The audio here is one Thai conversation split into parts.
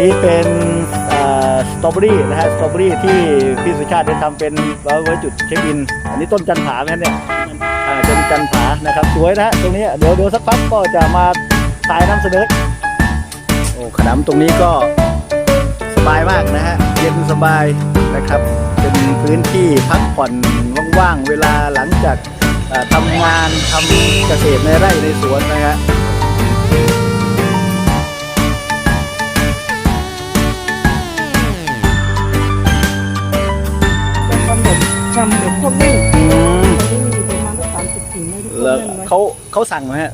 นี้เป็นสตรอเบอรี่นะฮะสตรอเบอรี่ที่พี่สุชาติได้ทำเป็นไว้จุดเช็คอิน อันนี้ต้นจันผาไหมเนี่ยอ่าเป็นจันผานะครับสวยนะฮะตรงนี้เดี๋ยวเดี๋ยวสักพักก็จะมาถ่ายน้ำเสนอโอ้ขนำตรงนี้ก็สบายมากนะฮะเย็นสบายนะครับ เป็นพื้นที่พักผ่อนว่างๆเวลาหลังจากทำงานทำเกษตรในไร่ในสวนนะฮะ เล่นไว้เขาเขาสั่งไหมฮะ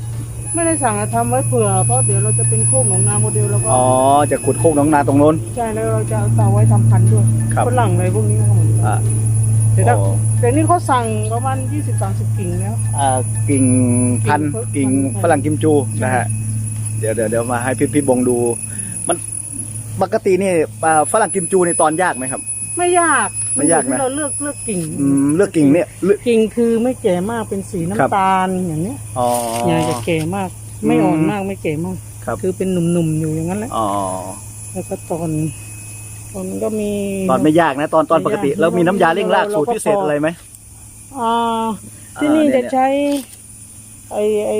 ไม่ได้สั่งอะทำไว้เผื่อเพราะเดี๋ยวเราจะเป็นโคกหนองนาโมเดลแล้วก็อ๋อจะขุดโคกน้องนาตรงโน้น ใช่แล้วเราจะเอาเตาไว้ทำพันธุ์ด้วยครับ ฝรั่งอะไรพวกนี้ก็เหมือนกันอ่าแต่ถ้าอ๋อแต่นี่เขาสั่งประมาณยี่สิบสามสิบกิ่งแล้ว อ่ากิ่งพันธุ์กิ่กิ่งงฝรั่งกิมจูใช่ นะฮะเดี๋ยวเดี๋ยวเดี๋ยวมาให้พี่พี่บงดู มันปกตินี่อ่าฝรั่งกิมจูนี่ตอนยากไหมครับ ไม่ยาก ไม่ยากนะที่เราเลือกเลือกกิ่งอืมเลือกกิ่งเนี่ยเลือก กิ่งคือไม่แก่มากเป็นสีครับน้ำตาลอย่างเนี้ยอ๋ออย่าจะแก่มาก ไม่อ่อนอืมมากไม่แก่มากครับคือเป็นหนุ่มๆอยู่อย่างนั้นแหละอ๋อแล้วก็ตอนตอนมันก็มี ตอนไม่ยากนะ ตอนตอนปกติไม่ยากแล้วมีน้ำยาเร่งรากเราสูตรก็พิเศษพออ อะไรไหม อ่าที่อ่านี่เนี่จะยใช้ ไอไอ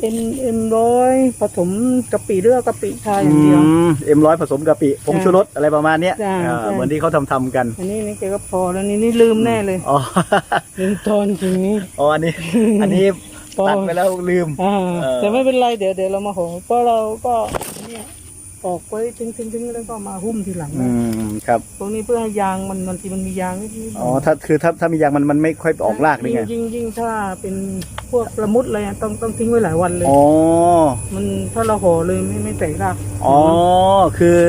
เอ็มเอ็มร้อยผสมกะปิเรือกะปิชาอย่างเดียว เอ็มร้อยผสมกะปิผงใช่ชูรสอะไรประมาณเนี้ยใช่อ่าใช่เหมือนที่เขาทำทำกัน อันนี้นี่แกก็พอแล้วนี่นี่ลืมแน่เลยอ๋อ ลืมตอนจริงนี้ อ๋ออันนี้ อันนี้พอ ตัดไปแล้วลืม อ่าเออ แต่ไม่เป็นไรเดี๋ยวเดี๋ยวเรามาห่อเพราะเราก็เนี่ย ปอกไว้ทิ้งทิ้งทิ้งแล้วก็มาหุ้มทีหลังอืมครับตรงนี้เพื่อให้ยางมันบางทีมันมียางนิดๆอ๋อถ้าคือถ้าถ้ามียางมันมันไม่ค่อยออกรากนี่ไงยิ่งยิ่งยิ่งถ้าเป็นพวกละมุดอะไรอะต้องต้องทิ้งไว้หลายวันเลยอ๋อมันถ้าเราห่อเลยไม่ไม่แตกรากอ๋อคือ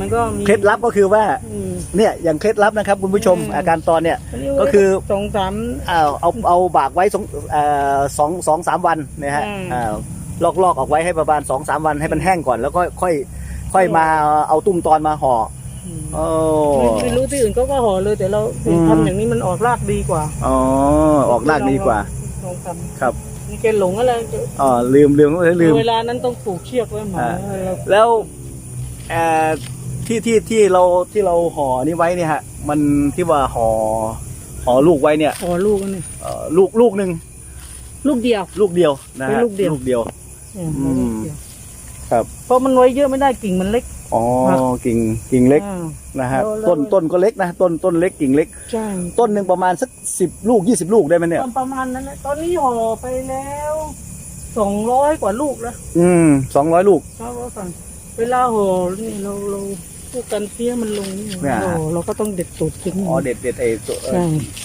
มันก็มีเคล็ดลับก็คือว่าอืมเนี่ยอย่างเคล็ดลับนะครับคุณผู้ชมอืมอาการตอนเนี่ยนนี้ก็คือสองสามเอาเอาเอาบากไว้สองเอ่อสองสองสามวันนะฮะอืมอ่า ลอกลอกออกไว้ให้ประมาณสองสามวันให้มันแห้งก่อนแล้วก็ค่อยค่อยมาเอาตุ้มตอนมาห่ออืมโอ้ไม่ไม่รู้ที่อื่นเขาก็ห่อเลยแต่เราอืม ทำอย่างนี้มันออกรากดีกว่าอ๋อออกรากดีกว่า ลองทครับำนี่แกหลงอะไรอ๋อลืมลืมลืม เวลานั้นต้องผูกเชือกไว้หมาอ่า เราแล้วเอ่อที่ที่ที่เราที่เราห่อนี่ไว้เนี่ยฮะ มันที่ว่าห่อห่อลูกไว้เนี่ยห่อลูกอันนี่เอ่อลูกลูกหนึ่งลูกเดียว ลูกเดียวนะฮะเป็นลูกเดียว ลูกเดียว เนี่ยอืมลูกเดียวครับ เพราะมันไว้เยอะไม่ได้กิ่งมันเล็ก อ๋อ ครับ กิ่ง กิ่งเล็กอ่า นะฮะ แล้วแล้ว ต้น ต้นก็เล็กนะ ต้น ต้นเล็ก กิ่งเล็ก ใช่ต้นหนึ่งประมาณสักสิบลูกยี่สิบลูกได้ไหมเนี่ย ประมาณนั้นแหละตอนนี้ห่อไปแล้วสองร้อยกว่าลูกแล้ว อืม สองร้อยลูกครับว่าสั่งเวลาห่อนี่เราเราพวกกันเพี้ยมันลงนี่เนี่ยห่อเราก็ต้องเด็ดตูดทิ้งอ๋อ เด็ดเด็ดไอ้ตัวเอ่อใช่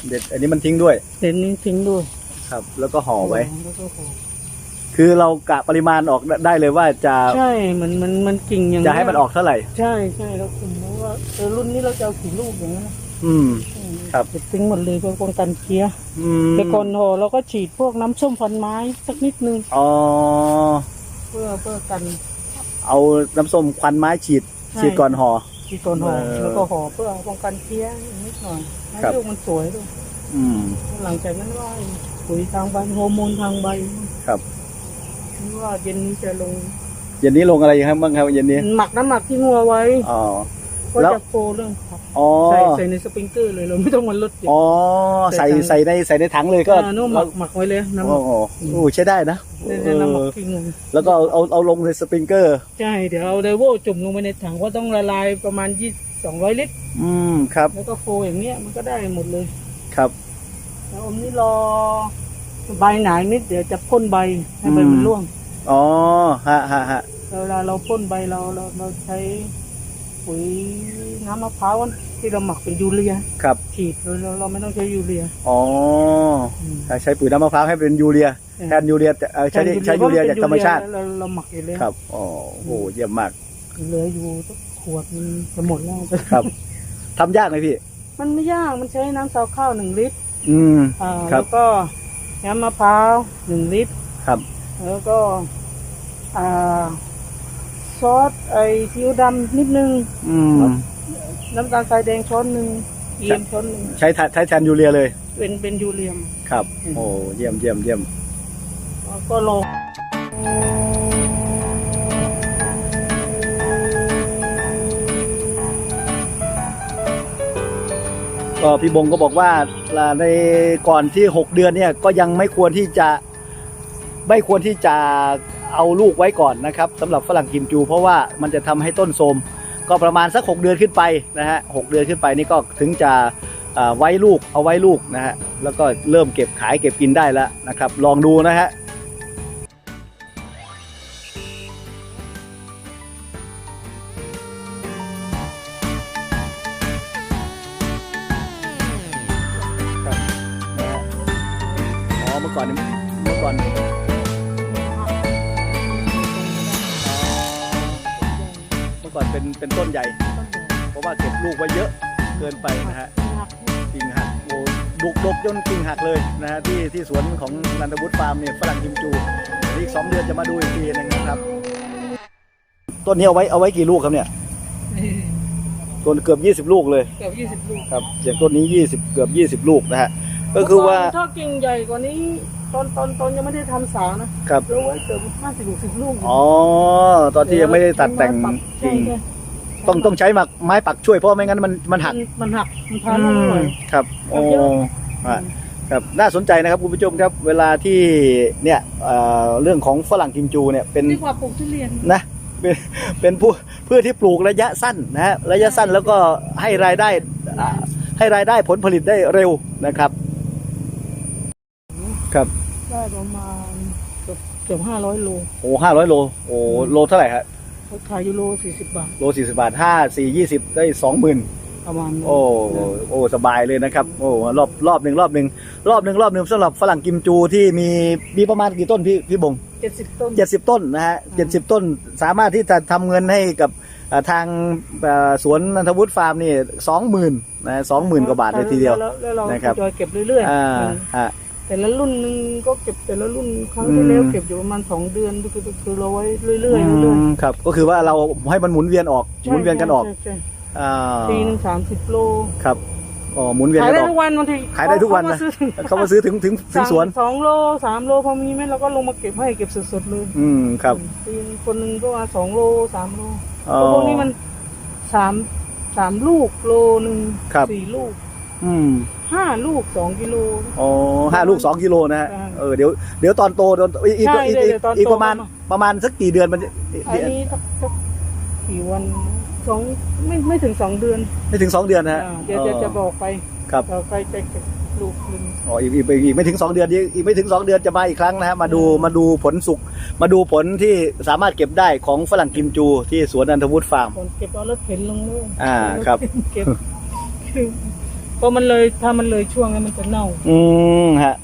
เด็ด อันนี้มันทิ้งด้วย เด็ดนี้ทิ้งด้วยครับ แล้วก็ห่อไว้ แล้วก็ห่อ คือเรากะปริมาณออกได้เลยว่าจะใช่มันมันมันกิ่งอย่างจะให้มันออกเท่าไหร่ ใช่ใช่เราคุมแล้วว่าเออรุ่นนี้เราจะเอากี่ลูกอย่างนั้นนะอืม ครับเด็ดทิ้งหมดเลยเพื่อป้องกันเพี้ยอืมแต่ก่อนห่อเราก็ฉีดพวกน้ำส้มฟันไม้สักนิดนึงอ๋อเพื่อเพื่อกันเอาน้ำส้มควันไม้ฉีดใช่ฉีดก่อนห่อฉีดก่อนห่อเออแล้วก็ห่อเพื่อป้องกันเพี้ยนิดหน่อยให้ครับลูกมันสวยด้วยอืม หลังจากนั้นว่าปุ๋ยทางใบฮอร์โมนทางใบครับนี่ ว่าเย็นนี้จะลงเย็นนี้ลงอะไรครับบ้างครับเย็นนี้หมักน้ำหมักที่งัวไว้อ๋อก็แล้วจะโฟเรื่องครับอ๋อใส่ใส่ในสปริงเกอร์เลยเราไม่ต้องมาลดเดี๋ยวอ๋อใส่ใส่ใส่ในใส่ในถังเลยก็อ่านู่นหมักหมักไว้เลยน้ำหโอ้มักโหโอ้ใช้ได้นะในเอน้ำหมักอที่งัวแล้วก็เอาเอาเอาลงในสปริงเกอร์ใช่เดี๋ยวเอาไดโวจุ่มลงไปในถังว่าต้องละลายประมาณยี่สองร้อยลิตรอืมครับ แล้วก็โฟอย่างเนี้ยมันก็ได้หมดเลยครับแล้วอมนี่รอ ใบหนานิดเดี๋ยวจะพ่นใบให้ใบมันร่วง อ๋อ ฮะฮะฮะเวลาเราพ่นใบเราเราเราใช้ปุ๋ยน้ำมะพร้าวที่เราหมักเป็นยูเรีย ครับ ฉีดเราเราเราไม่ต้องใช้ยูเรีย อ๋อ ใช้ปุ๋ยน้ำมะพร้าวให้เป็นยูเรีย แทนยูเรียเอ่อใช้ใช้ยูเรียจากธรรมชาติ เราเราหมักอยู่เลยครับ อ๋อโอ้โหเยี่ยมมาก เหลืออยู่สักขวดมันจะหมดแล้วครับ ทำยากไหมพี่ มันไม่ยาก มันใช้น้ำซาวข้าวหนึ่งลิตร อืม อ่าครัแล้บวก็ น้ำมะพร้าวหนึ่งลิตร ครับ แล้วก็ อ่า ซอสไอซีอิ๊วดำนิดนึง อืม น้ำตาลทรายแดงช้อนหนึ่งเยียมช้อนหนึ่งใช้แทนใช้แทนยูเรียเลย เป็นเป็นยูเรียม ครับอืมโอ้ เยี่ยมเยี่ยมเยี่ยมแล้วก็ลง ก็พี่บงก็บอกว่าในก่อนที่ 6 เดือนเนี่ยก็ยังไม่ควรที่จะไม่ควรที่จะเอาลูกไว้ก่อนนะครับสำหรับฝรั่งกิมจู เพราะว่ามันจะทำให้ต้นโทมก็ประมาณสัก 6 เดือนขึ้นไปนะฮะหกเดือนขึ้นไปนี่ก็ถึงจะไว้ลูกเอาไว้ลูกนะฮะแล้วก็เริ่มเก็บขายเก็บกินได้แล้วนะครับ ลองดูนะฮะ ก่อนนี่เมื่อก่อนอ๋อเมื่อก่อนเป็นเป็นต้นใหญ่ เพราะว่าเก็บลูกไว้เยอะเกินไปนะฮะกิ่งหักโอ้ดกดกจนกิ่งหักเลยนะฮะที่ที่สวนของนันทวุฒิฟาร์มเนี่ยฝรั่งกิมจูอีกสองเดือนจะมาดูอีกทีนึงนะครับ ต้นนี้เอาไว้เอาไว้กี่ลูกครับเนี่ยต้นเกือบ 20 ลูกเลย เกือบยี่สิบลูก ครับอย่างต้นนี้ 20 เกือบ 20 ลูกนะฮะ ก็คือว่า ถ้ากิ่งใหญ่กว่านี้ ตอนตอนตอนยังไม่ได้ทำสานะครับ เราไว้เกือบห้าสิบหกสิบลูกอ๋อ ตอนที่ยังไม่ได้ตัดแต่งใช่กิ่งใช่ต้องต้องใช้หมักไม้ปักช่วยเพราะไม่งั้นมันมันหัก มันหักมันอืทานไม่ไหวมครับโอ้เยอะอะครับน่าสนใจนะครับคุณผู้ชมครับ เวลาที่เนี่ยเอ่อเรื่องของฝรั่งกิมจูเนี่ยเป็น ดีกว่าปลูกทุเรียน นะเป็นเป็นผู้เพื่อที่ปลูกระยะสั้นนะฮะระยะสั้นแล้วก็ให้รายได้อ่าให้รายได้ผลผลิตได้เร็วนะครับ ครับ ได้ประมาณเกือบเกือบห้าร้อยโลโอ้ห้าร้อยโล โอ้โลเท่าไหร่ครับขายยูโรสี่สิบบาท โลสี่สิบาทห้าสี่ยี่สิบได้สองหมื่นประมาณนั้นโอ้โอ้สบายเลยนะครับ โอ้รอบรอบหนึ่งรอบหนึ่งรอบหนึ่งรอบหนึ่งสำหรับฝรั่งกิมจูที่มีมีประมาณกี่ต้นพี่พี่บง เจ็ดสิบต้นเจ็ดสิบต้นนะฮะเจ็ดสิบต้นสามารถที่จะทำเงินให้กับเอ่อทางเอ่อสวนนันทวุฒิฟาร์มนี่สองหมื่นนะสองหมื่นกว่าบาทเลยทีเดียว แล้วแล้วเรานะครับจอยเก็บเรื่อยอ่าฮะๆ แต่ละรุ่นหนึงก็เก็บแต่ละรุ่นครั้งอืที่มแล้วเก็บอยู่ประมาณสองเดือนคือคือคือเราไว้เรื่อยๆเรื่อยๆอืมครับ ก็คือว่าเราให้มันหมุนเวียนออกหมุนเวียนกันออกใช่ใช่อ่าปีหนึ่งสามสิบโลครับอ๋อหมุนเวียนขายกันได้ออกทุกวันบางทีขายได้ทุกวันนะเขามาซื้อถึงถึงถึงสวนสองโลสามโลพอมีไหมเราก็ลงมาเก็บให้เก็บสดๆเลยอืมครับปีนึงคนหนึ่งก็มาสองโลสามโลอ๋อพวกนี้มันสามสามลูกโลหนึ่งครับสี่ลูก อืมห้าลูกสองกิโล อ๋อห้าลูกสองกิโลนะฮะใช่เออเดี๋ยวเดี๋ยวตอนโตเดี๋ยวอีกอีกใช่อีกเดี๋ยวอีกเดี๋ยวตอนอีกโตประมาณก็มาประมาณสักกี่เดือนมันอันนี้สักสักกี่วันสองไม่ไม่ถึงสองเดือนไม่ถึงสองเดือนนะฮะอ่าเดี๋ยวจะจะบอกไปครับบอกไปจะเก็บลูกคืนอ๋ออีกอีกอีกไม่ถึงสองเดือนอีกอีกไม่ถึงสองเดือนจะมาอีกครั้งนะฮะมาดูอืมมาดูผลสุกมาดูผลที่สามารถเก็บได้ของฝรั่งกิมจูที่สวนนันทวุฒิฟาร์ม คนเก็บเอารถเข็นลงเลยอ่าครับ เก็บคือ เพราะมันเลยถ้ามันเลยช่วงนั้นมันจะเน่าอืมฮะ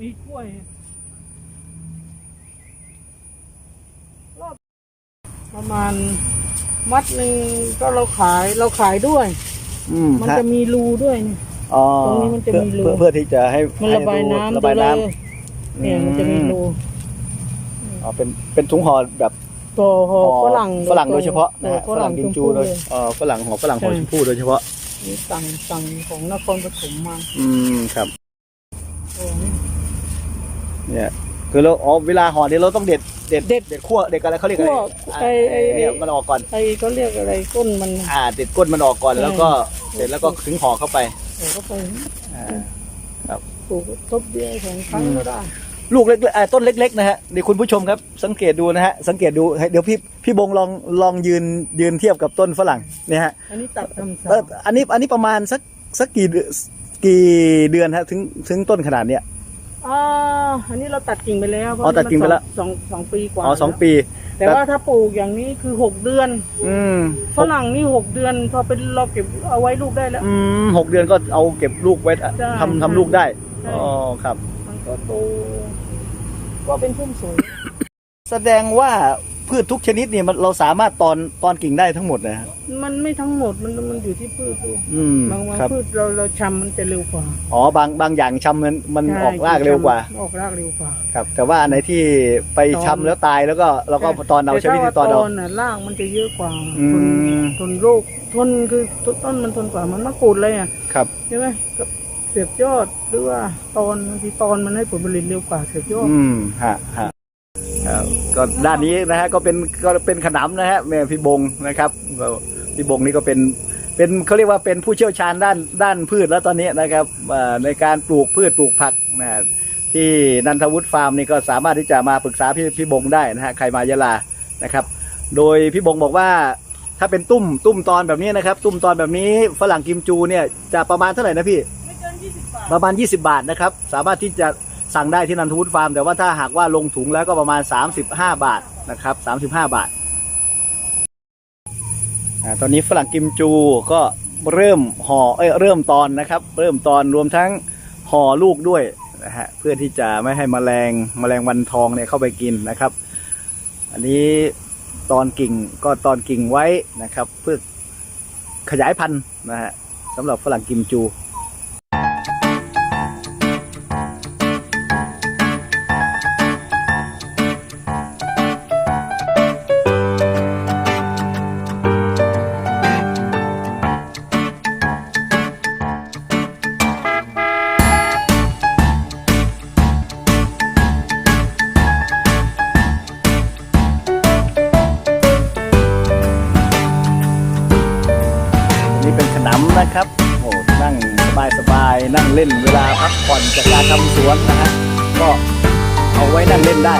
มีกล้วยรอบประมาณมัดหนึ่งก็เราขายเราขายด้วย อืมมันฮะจะมีรูด้วยนี่ อ๋อตรงนี้มันจะมีรู เพื่อเพื่อที่จะให้มันระบายให้น้ำระบายน้ดูเลยเนี่ยมันจะมีรูำอ๋อเป็นเป็นถุงห่อแบบ ตัวห่อฝรั่งฝรั่งโดยเฉพาะนะฮะตัวฝรั่งกิมจูโดยเอ่อฝรั่งห่อฝรั่งห่อชมพู่โดยเฉพาะนี่สั่งสั่งของนครปฐมมา อืมครับโอ้นี่เนี่ยคือเราอ๋อเวลาห่อเนี่ยเราต้องเด็ดเด็ดเด็ดเด็ดขั้วเด็ดอะไรเขาเรียกอะไรคั่วไอ้ไอ้เนี่ยมันออกก่อนไอ้เขาเรียกอะไรก้นมัน อ่า เด็ดก้นมันออกก่อนใช่แล้วก็เสร็จแล้วก็ถึงห่อเข้าไปเอาเข้าไปอ่าปลูกทบเดียวสองครั้งก็ได้ ลูกเล็กๆอ่าต้นเล็ก ๆ นะฮะเดี๋ยวคุณผู้ชมครับ สังเกตดูนะฮะ สังเกตดูให้เดี๋ยวพี่พี่บงลองลองยืนยืนเทียบกับต้นฝรั่งเนี่ยฮะอันนี้ตัดทำสาเอออันนี้อันนี้ประมาณสักสักกี่เดือนกี่เดือนฮะถึงถึงต้นขนาดเนี้ยอ่าอันนี้เราตัดกิ่งไปแล้วเพราะอ๋อตัดกิ่งไปแล้วสองสองปีกว่าอ๋อสองปี แต่ว่าถ้าปลูกอย่างนี้คือหกเดือน อืมฝรั่งนี่หกเดือนพอเป็นเราเก็บเอาไว้ลูกได้แล้ว อืมหกเดือนก็เอาเก็บลูกไว้ใช่ทำทำลูกได้ใช่อ๋อครับมัน ก็โตก็เป็นพุ่มสวยแสดงว่าพืชทุกชนิดเนี่ยมันเราสามารถตอนตอนกิ่งได้ทั้งหมดนะฮะ มันไม่ทั้งหมดมันมันอยู่ที่พืชด้วยอืมบางบางครับ พืชเราเราชำมันจะเร็วกว่าอ๋อบางบางอย่างชำมันมันใช่ออกรากเร็วกว่า ออกรากเร็วกว่า ครับ แต่ว่าอันไหนที่ไปตอน ชำแล้วตายแล้วก็เราก็ตอนเอาใช้วิธีตอนแต่เอาถ้าว่าน่ะรากมันจะเยอะกว่าอืมทนทนโรคทนคือต้นมันทนกว่ามันมะกรูดเลยอะครับ ใช่ไหมกับ เสียบยอดหรือว่าตอนบางทีตอนมันให้ผลผลิตเร็วกว่าเสียบยอด อืมฮะฮะครับก็ด้านนี้นะฮะก็เป็นก็เป็นขนำนะฮะแม่พี่บงนะครับก็พี่บงนี่ก็เป็นเป็นเขาเรียกว่าเป็นผู้เชี่ยวชาญด้านด้านพืชแล้วตอนนี้นะครับอ่าในการปลูกพืชปลูกผักนะที่นันทวุฒิฟาร์มนี่ก็สามารถที่จะมาปรึกษาพี่พี่บงได้นะฮะใครมายะลานะครับ โดยพี่บงบอกว่าถ้าเป็นตุ้มตุ้มตอนแบบนี้นะครับ ตุ้มตอนแบบนี้ฝรั่งกิมจูเนี่ยจะประมาณเท่าไหร่นะพี่ ประมาณ 20 บาทนะครับ สามารถที่จะสั่งได้ที่นันทวุฒิฟาร์ม แต่ว่าถ้าหากว่าลงถุงแล้วก็ประมาณ 35 บาทนะครับ35 บาทอ่าตอนนี้ฝรั่งกิมจูก็เริ่มห่อเอ้ยเริ่มตอนนะครับ เริ่มตอนรวมทั้งห่อลูกด้วยนะฮะเพื่อที่จะไม่ให้แมลงแมลงวันทองเนี่ยเข้าไปกินนะครับ อันนี้ตอนกิ่งก็ตอนกิ่งไว้นะครับ เพื่อขยายพันธุ์นะฮะสำหรับฝรั่งกิมจู นะครับโอ้นั่งสบายสบายๆนั่งเล่นเวลาพักผ่อนจากการทำสวนนะฮะก็เอาไว้นั่งเล่นได้